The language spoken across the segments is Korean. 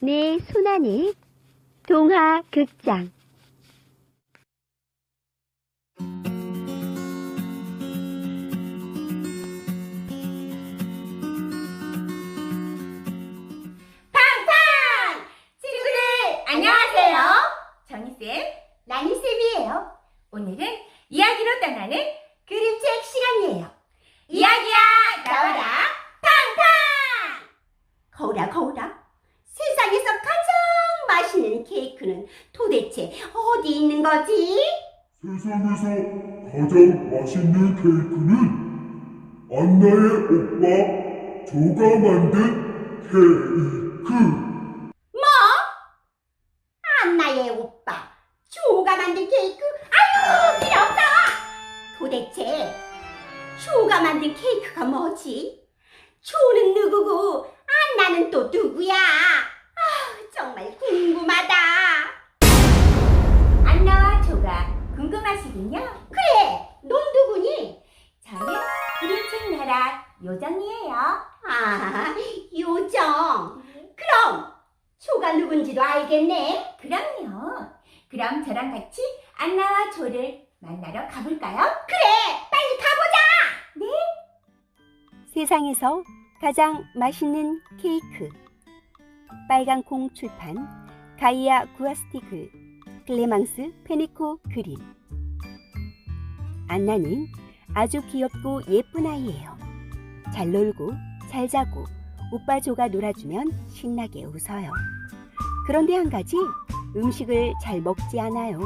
내 손안에 동화 극장 도대체 어디 있는 거지? 세상에서 가장 맛있는 케이크는 안나의 오빠 조가 만든 케이크. 안나의 오빠 조가 만든 케이크 아유 필요 없다 도대체 조가 만든 케이크가 뭐지? 조는 누구고 안나는 또 누구야? 아 정말 궁금하다 아 요정 그럼 조가 누군지도 알겠네 그럼요. 그럼 저랑 같이 안나와 조를 만나러 가볼까요? 그래 빨리 가보자 세상에서 가장 맛있는 케이크 빨강콩 출판 가이아 구아스티글 클레망스 페니코 그림 안나는 아주 귀엽고 예쁜 아이예요. 잘 놀고 잘 자고 오빠 조가 놀아주면 신나게 웃어요. 그런데 한 가지 음식을 잘 먹지 않아요.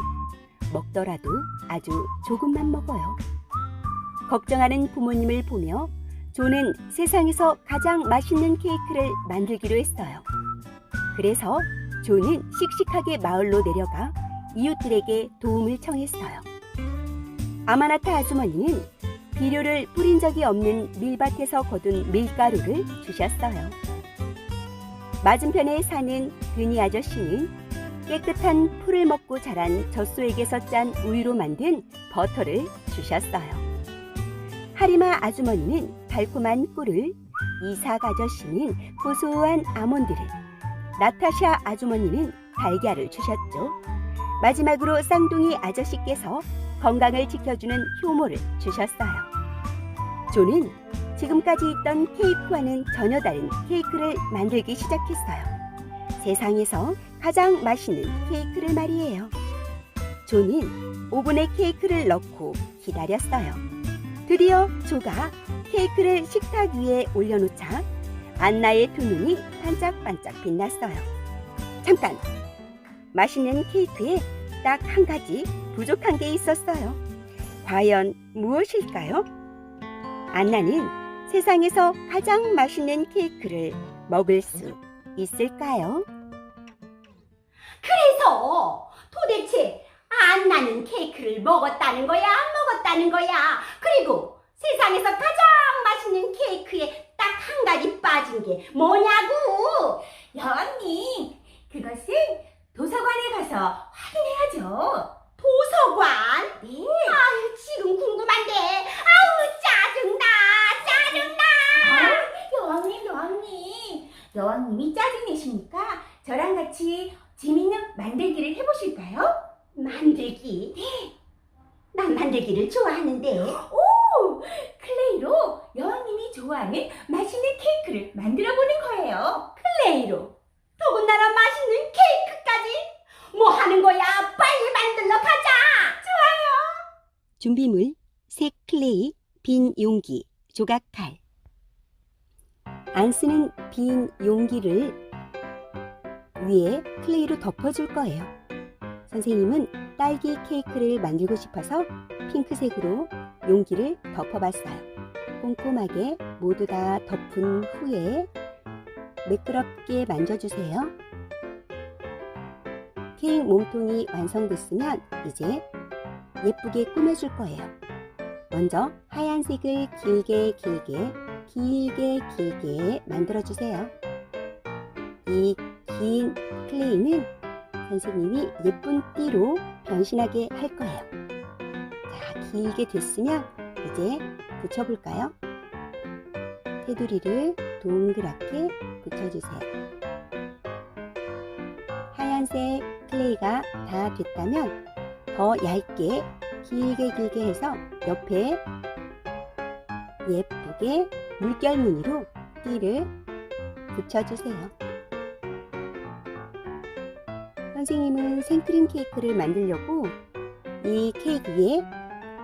먹더라도 아주 조금만 먹어요. 걱정하는 부모님을 보며 조는 세상에서 가장 맛있는 케이크를 만들기로 했어요. 그래서 조는 씩씩하게 마을로 내려가 이웃들에게 도움을 청했어요. 아마나타 아주머니는 비료를 뿌린 적이 없는 밀밭에서 거둔 밀가루를 주셨어요. 맞은편에 사는 드니 아저씨는 깨끗한 풀을 먹고 자란 젖소에게서 짠 우유로 만든 버터를 주셨어요. 하리마 아주머니는 달콤한 꿀을, 이삭 아저씨는 고소한 아몬드를, 나타샤 아주머니는 달걀을 주셨죠. 마지막으로 쌍둥이 아저씨께서 건강을 지켜주는 효모를 주셨어요. 조는 지금까지 있던 케이크와는 전혀 다른 케이크를 만들기 시작했어요. 세상에서 가장 맛있는 케이크를 말이에요. 조는 오븐에 케이크를 넣고 기다렸어요. 드디어 조가 케이크를 식탁 위에 올려놓자 안나의 두 눈이 반짝반짝 빛났어요. 잠깐! 맛있는 케이크에 딱 한 가지 부족한 게 있었어요. 과연 무엇일까요? 안나는 세상에서 가장 맛있는 케이크를 먹을 수 있을까요? 그래서 도대체 안나는 케이크를 먹었다는 거야 안 먹었다는 거야 그리고 세상에서 가장 맛있는 케이크에 딱 한 가지 빠진 게 뭐냐고 여왕님, 그것은 도서관에 가서 확인해야죠. 도서관 네. 아유 지금 궁금한데 아우 짜증나 짜증나 아, 여왕님, 여왕님. 여왕님이 짜증내시니까 저랑 같이 재밌는 만들기를 해보실까요? 만들기 난 만들기를 좋아하는데 오! 클레이로 여왕님이 좋아하는 맛있는 케이크를 만들어 보는 거예요. 플레이로 더군다나 맛있는 케이크까지 뭐 하는 거야 빨리 만들러 가자 준비물 색 클레이, 빈 용기, 조각 칼. 안 쓰는 빈 용기를 위에 클레이로 덮어줄 거예요. 선생님은 딸기 케이크를 만들고 싶어서 핑크색으로 용기를 덮어봤어요. 꼼꼼하게 모두 다 덮은 후에 매끄럽게 만져주세요. 케이크 몸통이 완성됐으면 이제 예쁘게 꾸며줄 거예요. 먼저 하얀색을 길게 길게 길게 길게 만들어주세요. 이 긴 클레이는 선생님이 예쁜 띠로 변신하게 할 거예요. 자, 길게 됐으면 이제 붙여볼까요? 테두리를 동그랗게 붙여주세요. 노란색 클레이가 다 됐다면 더 얇게 길게 길게 해서 옆에 예쁘게 물결 무늬로 띠를 붙여주세요. 선생님은 생크림 케이크를 만들려고 이 케이크 위에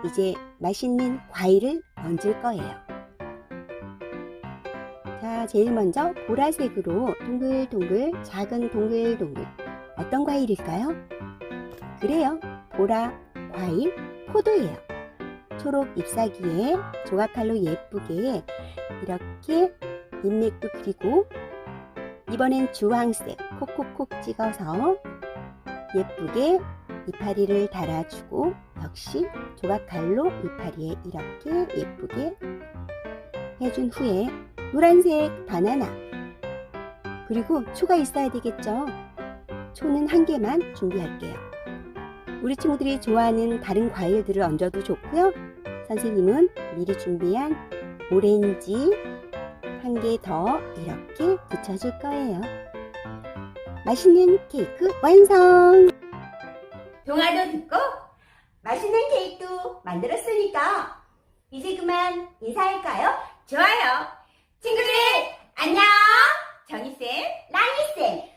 이제 맛있는 과일을 얹을 거예요. 자, 제일 먼저 보라색으로 동글동글 작은 동글동글 어떤 과일일까요? 그래요. 보라 과일 포도예요. 초록 잎사귀에 조각칼로 예쁘게 이렇게 잎맥도 그리고 이번엔 주황색 콕콕콕 찍어서 예쁘게 이파리를 달아주고 역시 조각칼로 이파리에 이렇게 예쁘게 해준 후에 노란색 바나나. 그리고 초가 있어야 되겠죠? 초는 한 개만 준비할게요. 우리 친구들이 좋아하는 다른 과일들을 얹어도 좋고요. 선생님은 미리 준비한 오렌지 한 개 더 이렇게 붙여줄 거예요 맛있는 케이크 완성! 동화도 듣고 맛있는 케이크도 만들었으니까 이제 그만 인사할까요? 좋아요. 친구들, 안녕! 정희쌤, 라니쌤